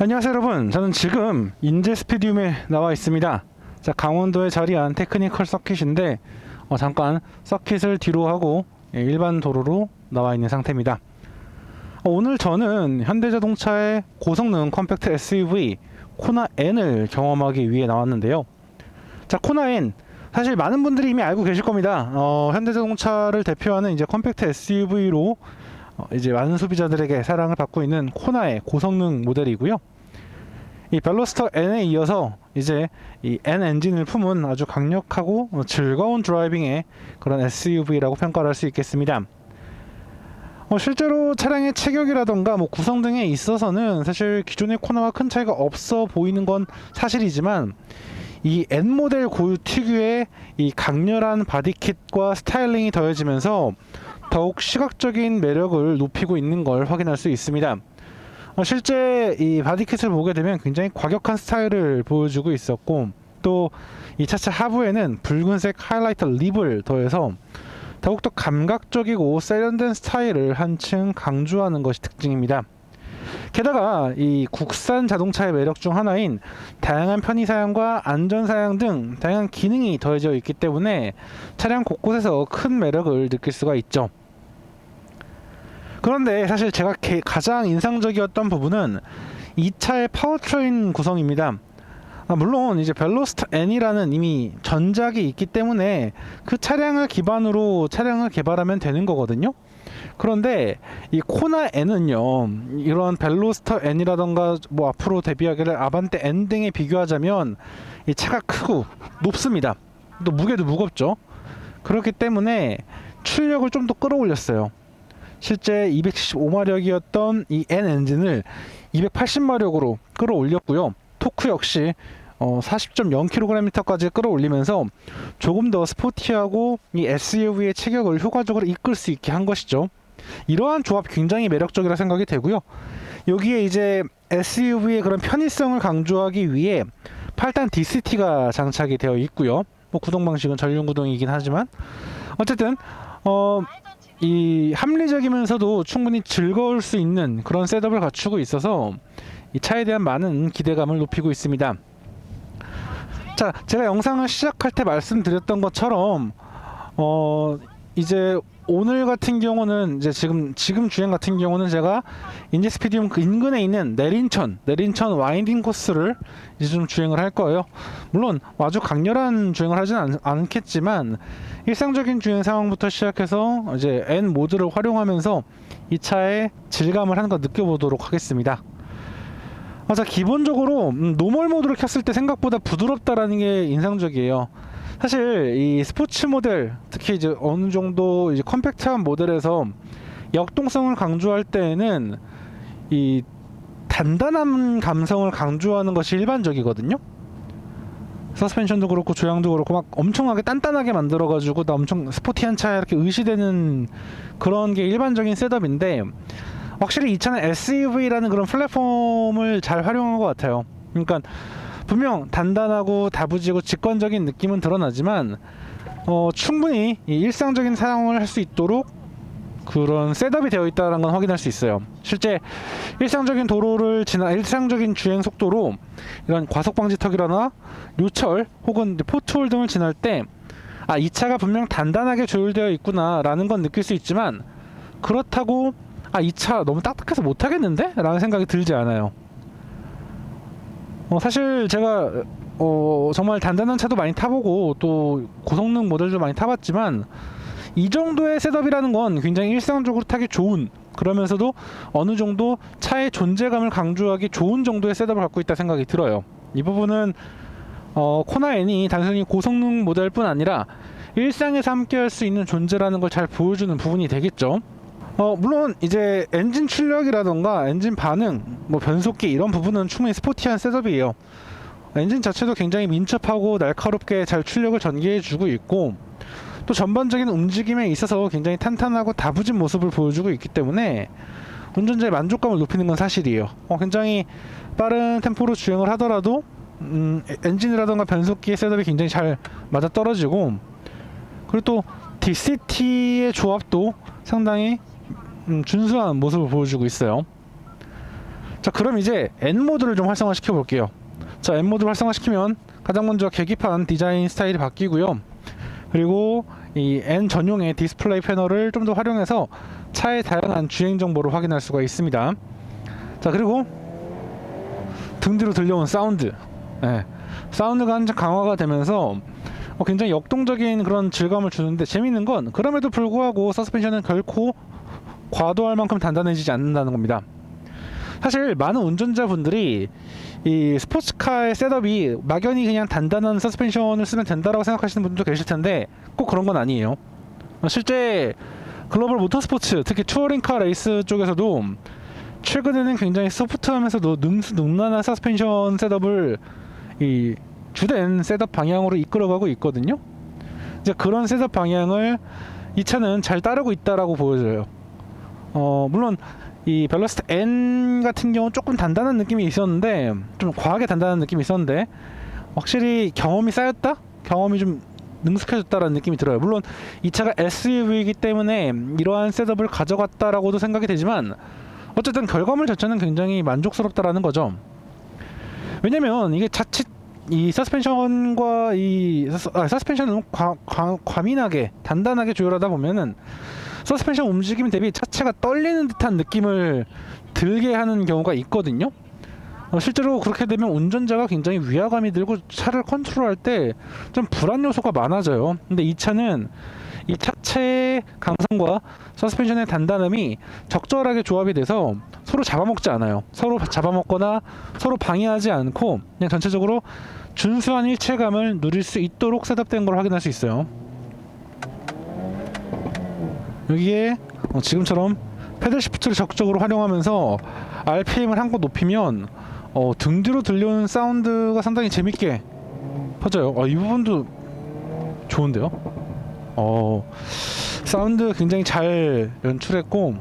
안녕하세요 여러분. 저는 지금 인제 스피디움에 나와 있습니다. 자 강원도에 자리한 테크니컬 서킷인데 어, 잠깐 서킷을 뒤로 하고 예, 일반 도로로 나와 있는 상태입니다. 어, 오늘 저는 현대자동차의 고성능 컴팩트 SUV 코나 N을 경험하기 위해 나왔는데요. 자 코나 N. 사실 많은 분들이 이미 알고 계실 겁니다. 어, 현대자동차를 대표하는 이제 컴팩트 SUV로 어, 이제 많은 소비자들에게 사랑을 받고 있는 코나의 고성능 모델이고요. 이 벨로스터 N에 이어서 이제 이 N 엔진을 품은 아주 강력하고 어, 즐거운 드라이빙의 그런 SUV라고 평가를 할수 있겠습니다. 어, 실제로 차량의 체격이라던가 뭐 구성 등에 있어서는 사실 기존의 코나와 큰 차이가 없어 보이는 건 사실이지만 이 N 모델 고유 특유의 이 강렬한 바디킷과 스타일링이 더해지면서 더욱 시각적인 매력을 높이고 있는 걸 확인할 수 있습니다. 어, 실제 이 바디킷을 보게 되면 굉장히 과격한 스타일을 보여주고 있었고 또 이 차체 하부에는 붉은색 하이라이터 립을 더해서 더욱더 감각적이고 세련된 스타일을 한층 강조하는 것이 특징입니다. 게다가 이 국산 자동차의 매력 중 하나인 다양한 편의 사양과 안전 사양 등 다양한 기능이 더해져 있기 때문에 차량 곳곳에서 큰 매력을 느낄 수가 있죠. 그런데 사실 제가 게- 가장 인상적이었던 부분은 이 차의 파워트레인 구성입니다. 아, 물론 이제 벨로스터 N이라는 이미 전작이 있기 때문에 그 차량을 기반으로 차량을 개발하면 되는 거거든요. 그런데 이 코나 N은요 이런 벨로스터 N이라던가 뭐 앞으로 데뷔하기를 아반떼 N 등에 비교하자면 이 차가 크고 높습니다. 또 무게도 무겁죠. 그렇기 때문에 출력을 좀 더 끌어올렸어요. 실제 275마력이었던 이 N 엔진을 280마력으로 끌어올렸고요. 토크 역시 어, 40.0kgm까지 끌어올리면서 조금 더 스포티하고 이 SUV의 체격을 효과적으로 이끌 수 있게 한 것이죠. 이러한 조합 굉장히 매력적이라 생각이 되고요. 여기에 이제 SUV의 그런 편의성을 강조하기 위해 8단 DCT가 장착이 되어 있고요. 뭐 구동 방식은 전륜 구동이긴 하지만 어쨌든 어, 이 합리적이면서도 충분히 즐거울 수 있는 그런 셋업을 갖추고 있어서 이 차에 대한 많은 기대감을 높이고 있습니다. 자, 제가 영상을 시작할 때 말씀드렸던 것처럼 어 이제 오늘 같은 경우는 이제 지금 지금 주행 같은 경우는 제가 인제스피디움 그 인근에 있는 내린천 내린천 와인딩 코스를 이제 좀 주행을 할 거예요. 물론 아주 강렬한 주행을 하진 않, 않겠지만 일상적인 주행 상황부터 시작해서 이제 N 모드를 활용하면서 이 차의 질감을 한번 느껴보도록 하겠습니다. 아, 자 기본적으로 음, 노멀 모드를 켰을 때 생각보다 부드럽다라는 게 인상적이에요. 사실 이 스포츠 모델 특히 이제 어느 정도 이제 컴팩트한 모델에서 역동성을 강조할 때에는 이 단단한 감성을 강조하는 것이 일반적이거든요. 서스펜션도 그렇고 조향도 그렇고 막 엄청나게 단단하게 만들어가지고 나 엄청 스포티한 차 이렇게 의시되는 그런 게 일반적인 셋업인데 확실히 이 차는 SUV라는 그런 플랫폼을 잘 활용한 것 같아요. 그러니까 분명 단단하고 다부지고 직관적인 느낌은 드러나지만 어, 충분히 이 일상적인 사용을 할 수 있도록 그런 셋업이 되어 있다는 건 확인할 수 있어요. 실제 일상적인 도로를 지나 일상적인 주행 속도로 이런 과속 방지턱이라나 요철 혹은 포트홀 등을 지날 때 아, 이 차가 분명 단단하게 조율되어 있구나라는 건 느낄 수 있지만 그렇다고 아, 이 차 너무 딱딱해서 못 하겠는데? 라는 생각이 들지 않아요. 어, 사실 제가 어, 정말 단단한 차도 많이 타보고 또 고성능 모델도 많이 타봤지만 이 정도의 셋업이라는 건 굉장히 일상적으로 타기 좋은 그러면서도 어느 정도 차의 존재감을 강조하기 좋은 정도의 셋업을 갖고 있다 생각이 들어요. 이 부분은 어, 코나 N이 단순히 고성능 모델뿐 아니라 일상에서 함께할 수 있는 존재라는 걸 잘 보여주는 부분이 되겠죠. 어, 물론 이제 엔진 출력이라던가 엔진 반응, 뭐 변속기 이런 부분은 충분히 스포티한 셋업이에요. 엔진 자체도 굉장히 민첩하고 날카롭게 잘 출력을 전개해주고 있고 또 전반적인 움직임에 있어서 굉장히 탄탄하고 다부진 모습을 보여주고 있기 때문에 운전자의 만족감을 높이는 건 사실이에요. 어, 굉장히 빠른 템포로 주행을 하더라도 음, 에- 엔진이라던가 변속기의 셋업이 굉장히 잘 맞아 떨어지고 그리고 또 DCT의 조합도 상당히 음, 준수한 모습을 보여주고 있어요. 자 그럼 이제 N 모드를 좀 활성화 시켜 볼게요. 자 N 모드 활성화 시키면 가장 먼저 계기판 디자인 스타일이 바뀌고요. 그리고 이 N 전용의 디스플레이 패널을 좀 더 활용해서 차의 다양한 주행 정보를 확인할 수가 있습니다. 자 그리고 등 뒤로 들려온 사운드, 예, 사운드가 한참 강화가 되면서 어, 굉장히 역동적인 그런 질감을 주는데 재밌는 건 그럼에도 불구하고 서스펜션은 결코 과도할 만큼 단단해지지 않는다는 겁니다. 사실 많은 운전자분들이 이 스포츠카의 셋업이 막연히 그냥 단단한 서스펜션을 쓰면 된다라고 생각하시는 분들도 계실 텐데 꼭 그런 건 아니에요. 어, 실제 글로벌 모터스포츠 특히 투어링카 레이스 쪽에서도 최근에는 굉장히 소프트하면서도 능수능란한 서스펜션 셋업을 이 주된 셋업 방향으로 이끌어가고 있거든요. 이제 그런 셋업 방향을 이 차는 잘 따르고 있다라고 보여져요. 어 물론 이 벨로스트 N 같은 경우는 조금 단단한 느낌이 있었는데 좀 과하게 단단한 느낌이 있었는데 확실히 경험이 쌓였다? 경험이 좀 능숙해졌다라는 느낌이 들어요. 물론 이 차가 SUV이기 때문에 이러한 셋업을 가져갔다라고도 생각이 되지만 어쨌든 결과물 자체는 굉장히 만족스럽다라는 거죠. 왜냐면 이게 자칫 이 서스펜션과 이 서- 아, 서스펜션을 과, 과, 과민하게 단단하게 조율하다 보면은 서스펜션 움직임 대비 차체가 떨리는 듯한 느낌을 들게 하는 경우가 있거든요. 어, 실제로 그렇게 되면 운전자가 굉장히 위화감이 들고 차를 컨트롤할 때 좀 불안 요소가 많아져요. 근데 이 차는 이 차체의 강성과 서스펜션의 단단함이 적절하게 조합이 돼서 서로 잡아먹지 않아요. 서로 잡아먹거나 서로 방해하지 않고 그냥 전체적으로 준수한 일체감을 누릴 수 있도록 셋업된 걸 확인할 수 있어요. 여기에 어, 지금처럼 패들 시프트를 적극적으로 활용하면서 RPM을 한번 높이면 어, 등 뒤로 들려오는 사운드가 상당히 재밌게 퍼져요. 어, 이 부분도 좋은데요. 어, 사운드 굉장히 잘 연출했고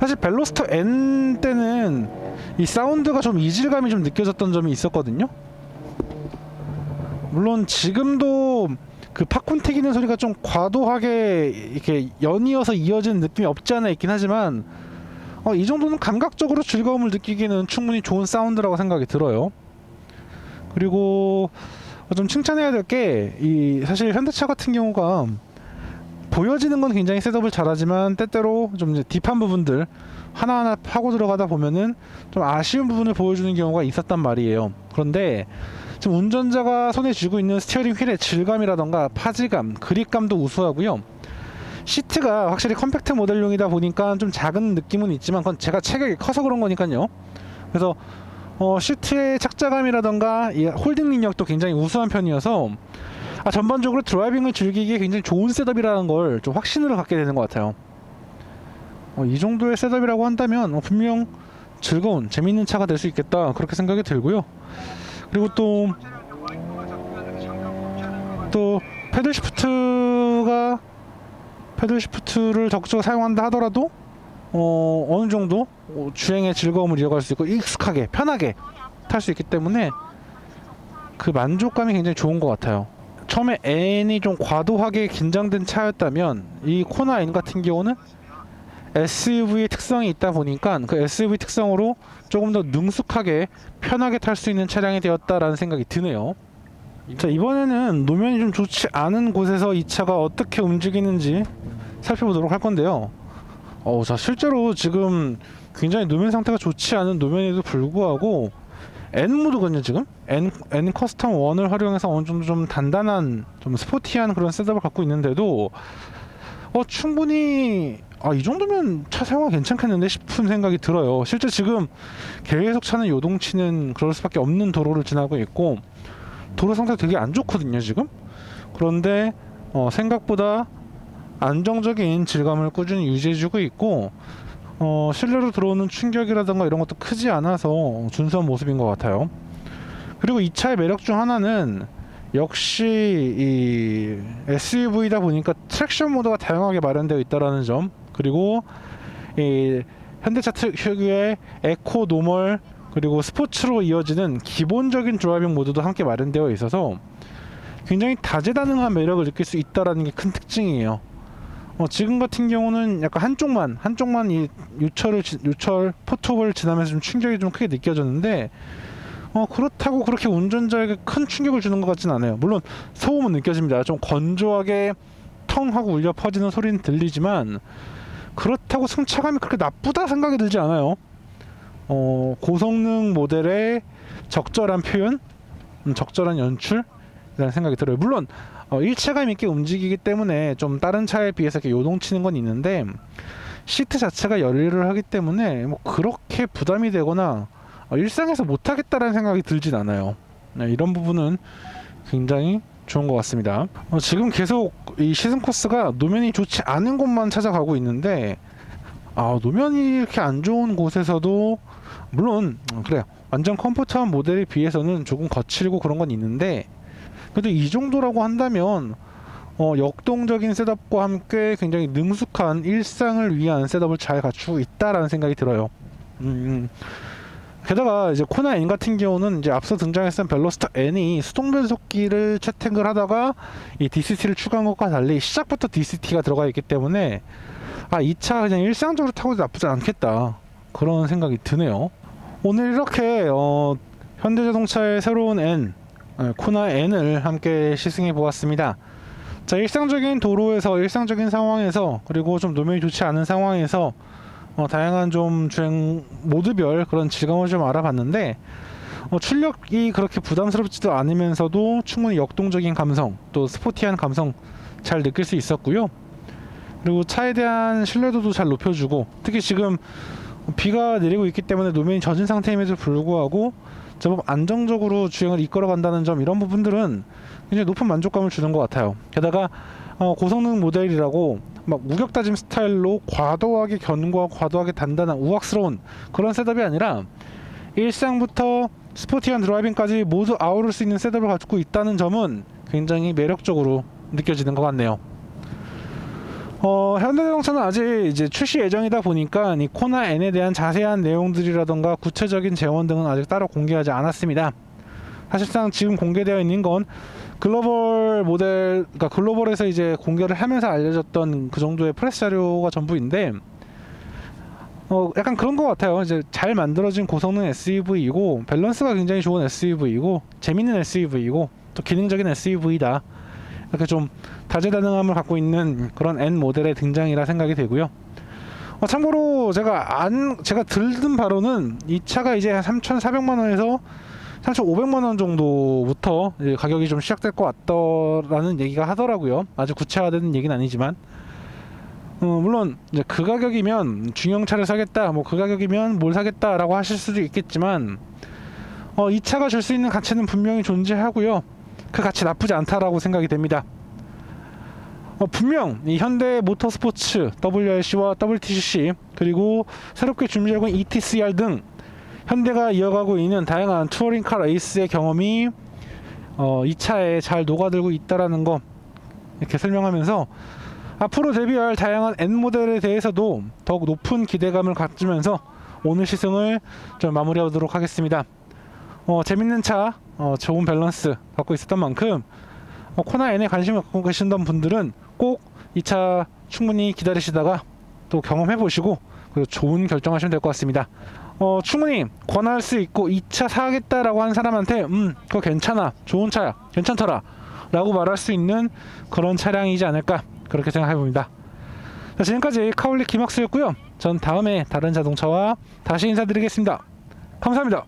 사실 벨로스터 N 때는 이 사운드가 좀 이질감이 좀 느껴졌던 점이 있었거든요. 물론 지금도 그 팝콘 튀기는 소리가 좀 과도하게 이렇게 연이어서 이어지는 느낌이 없지 않아 있긴 하지만 어, 이 정도는 감각적으로 즐거움을 느끼기는 충분히 좋은 사운드라고 생각이 들어요. 그리고 좀 칭찬해야 될 게 이 사실 현대차 같은 경우가 보여지는 건 굉장히 셋업을 잘하지만 때때로 좀 딥한 부분들 하나하나 파고 들어가다 보면은 좀 아쉬운 부분을 보여주는 경우가 있었단 말이에요. 그런데 지금 운전자가 손에 쥐고 있는 스티어링 휠의 질감이라던가 파지감, 그립감도 우수하고요. 시트가 확실히 컴팩트 모델용이다 보니까 좀 작은 느낌은 있지만 그건 제가 체격이 커서 그런 거니까요. 그래서 어, 시트의 착자감이라던가 이 홀딩 능력도 굉장히 우수한 편이어서 아, 전반적으로 드라이빙을 즐기기에 굉장히 좋은 셋업이라는 걸 좀 확신을 갖게 되는 것 같아요. 어, 이 정도의 셋업이라고 한다면 어, 분명 즐거운 재밌는 차가 될 수 있겠다 그렇게 생각이 들고요. 그리고 또 또 패들 시프트가 패들 시프트를 적극적으로 사용한다 하더라도 어, 어느 정도 어, 주행의 즐거움을 이어갈 수 있고 익숙하게 편하게 탈 수 있기 때문에 그 만족감이 굉장히 좋은 것 같아요. 처음에 N이 좀 과도하게 긴장된 차였다면 이 코나 N 같은 경우는 SUV의 특성이 있다 보니까 그 SUV 특성으로 조금 더 능숙하게 편하게 탈 수 있는 차량이 되었다라는 생각이 드네요. 자 이번에는 노면이 좀 좋지 않은 곳에서 이 차가 어떻게 움직이는지 살펴보도록 할 건데요. 어, 자 실제로 지금 굉장히 노면 상태가 좋지 않은 노면에도 불구하고 N 모드거든요 지금 N N 커스텀 1을 활용해서 어느 정도 좀 단단한 좀 스포티한 그런 셋업을 갖고 있는데도 어 충분히 아 이 정도면 차 사용하 괜찮겠는데 싶은 생각이 들어요. 실제 지금 계속 차는 요동치는 그럴 수밖에 없는 도로를 지나고 있고 도로 상태가 되게 안 좋거든요 지금. 그런데 어, 생각보다 안정적인 질감을 꾸준히 유지해주고 있고 어, 실내로 들어오는 충격이라든가 이런 것도 크지 않아서 준수한 모습인 것 같아요. 그리고 이 차의 매력 중 하나는 역시 이 SUV다 보니까 트랙션 모드가 다양하게 마련되어 있다라는 점 그리고 이 현대차 특유의 에코 노멀 그리고 스포츠로 이어지는 기본적인 드라이빙 모드도 함께 마련되어 있어서 굉장히 다재다능한 매력을 느낄 수 있다라는 게 큰 특징이에요. 어, 지금 같은 경우는 약간 한쪽만 한쪽만 이 유철을 지- 유철 포톱을 지나면서 좀 충격이 좀 크게 느껴졌는데 어 그렇다고 그렇게 운전자에게 큰 충격을 주는 것 같진 않아요. 물론 소음은 느껴집니다. 좀 건조하게 텅 하고 울려 퍼지는 소리는 들리지만 그렇다고 승차감이 그렇게 나쁘다 생각이 들지 않아요. 어 고성능 모델의 적절한 표현, 음, 적절한 연출이라는 생각이 들어요. 물론 어, 일체감 있게 움직이기 때문에 좀 다른 차에 비해서 이렇게 요동치는 건 있는데 시트 자체가 열일을 하기 때문에 뭐 그렇게 부담이 되거나 어, 일상에서 못하겠다라는 생각이 들진 않아요. 네, 이런 부분은 굉장히 좋은 것 같습니다. 어, 지금 계속 이 시승 코스가 노면이 좋지 않은 곳만 찾아가고 있는데 아 노면이 이렇게 안 좋은 곳에서도 물론 어, 그래요. 완전 컴포트한 모델에 비해서는 조금 거칠고 그런 건 있는데 그래도 이 정도라고 한다면 어, 역동적인 셋업과 함께 굉장히 능숙한 일상을 위한 셋업을 잘 갖추고 있다라는 생각이 들어요. 음, 게다가 이제 코나 N 같은 경우는 이제 앞서 등장했던 벨로스터 N이 수동 변속기를 채택을 하다가 이 DCT를 추가한 것과 달리 시작부터 DCT가 들어가 있기 때문에 아 이 차 그냥 일상적으로 타고도 나쁘지 않겠다 그런 생각이 드네요. 오늘 이렇게 어, 현대자동차의 새로운 N 어, 코나 N을 함께 시승해 보았습니다. 자 일상적인 도로에서 일상적인 상황에서 그리고 좀 노면이 좋지 않은 상황에서 어, 다양한 좀 주행 모드별 그런 질감을 좀 알아봤는데 어, 출력이 그렇게 부담스럽지도 않으면서도 충분히 역동적인 감성 또 스포티한 감성 잘 느낄 수 있었고요. 그리고 차에 대한 신뢰도도 잘 높여주고 특히 지금 비가 내리고 있기 때문에 노면이 젖은 상태임에도 불구하고 제법 안정적으로 주행을 이끌어 간다는 점 이런 부분들은 굉장히 높은 만족감을 주는 것 같아요. 게다가 어, 고성능 모델이라고 막 우격 다짐 스타일로 과도하게 견고하고 과도하게 단단한 우악스러운 그런 셋업이 아니라 일상부터 스포티한 드라이빙까지 모두 아우를 수 있는 셋업을 갖고 있다는 점은 굉장히 매력적으로 느껴지는 것 같네요. 어, 현대자동차는 아직 이제 출시 예정이다 보니까 이 코나 N에 대한 자세한 내용들이라던가 구체적인 재원 등은 아직 따로 공개하지 않았습니다. 사실상 지금 공개되어 있는 건 글로벌 모델, 그러니까 글로벌에서 이제 공개를 하면서 알려졌던 그 정도의 프레스 자료가 전부인데, 어, 약간 그런 것 같아요. 이제 잘 만들어진 고성능 SUV이고, 밸런스가 굉장히 좋은 SUV이고, 재밌는 SUV이고, 또 기능적인 SUV다. 이렇게 좀 다재다능함을 갖고 있는 그런 N 모델의 등장이라 생각이 되고요. 어, 참고로 제가 안 제가 들은 바로는 이 차가 이제 3,400만 원에서 3,500만 원 정도부터 가격이 좀 시작될 것 같다라는 얘기가 하더라고요. 아주 구체화된 얘기는 아니지만. 어, 물론 이제 그 가격이면 중형차를 사겠다, 뭐 그 가격이면 뭘 사겠다라고 하실 수도 있겠지만, 어, 이 차가 줄 수 있는 가치는 분명히 존재하고요. 그 가치 나쁘지 않다라고 생각이 됩니다. 어, 분명 이 현대 모터스포츠 WRC와 WTCC 그리고 새롭게 준비하고 있는 ETCR 등 현대가 이어가고 있는 다양한 투어링카 레이스의 경험이 어, 이 차에 잘 녹아들고 있다라는 거 이렇게 설명하면서 앞으로 데뷔할 다양한 N 모델에 대해서도 더욱 높은 기대감을 가지면서 오늘 시승을 좀 마무리하도록 하겠습니다. 어, 재밌는 차, 어, 좋은 밸런스 갖고 있었던 만큼 어, 코나 N에 관심을 갖고 계신던 분들은 꼭 이 차 충분히 기다리시다가 또 경험해 보시고 좋은 결정하시면 될 것 같습니다. 어, 충분히 권할 수 있고 이 차 사겠다라고 한 사람한테 음 그거 괜찮아 좋은 차야 괜찮더라 라고 말할 수 있는 그런 차량이지 않을까 그렇게 생각해 봅니다. 자, 지금까지 카올리 김학수였고요. 전 다음에 다른 자동차와 다시 인사드리겠습니다. 감사합니다.